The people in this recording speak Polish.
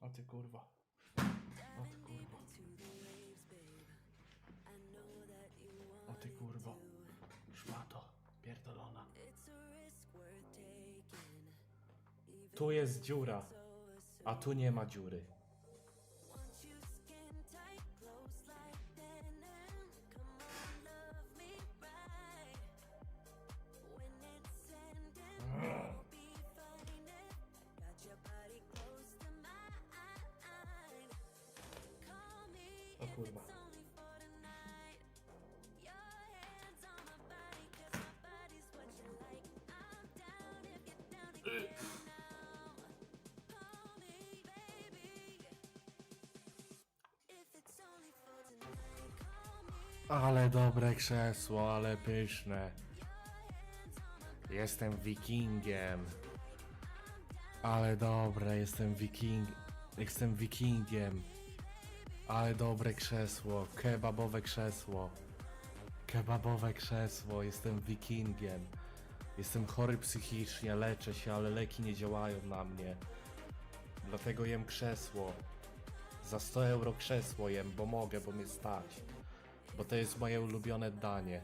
O ty kurwa. O ty kurwa. O ty. Szmato. Pierdolona. Tu jest dziura, a tu nie ma dziury. Kurwa. Ale dobre krzesło, ale pyszne. Jestem wikingiem. Ale dobre, jestem wiking... Jestem wikingiem. Ale dobre krzesło, kebabowe krzesło. Kebabowe krzesło, jestem wikingiem. Jestem chory psychicznie, leczę się, ale leki nie działają na mnie. Dlatego jem krzesło. Za 100 euro krzesło jem, bo mogę, bo mnie stać. Bo to jest moje ulubione danie.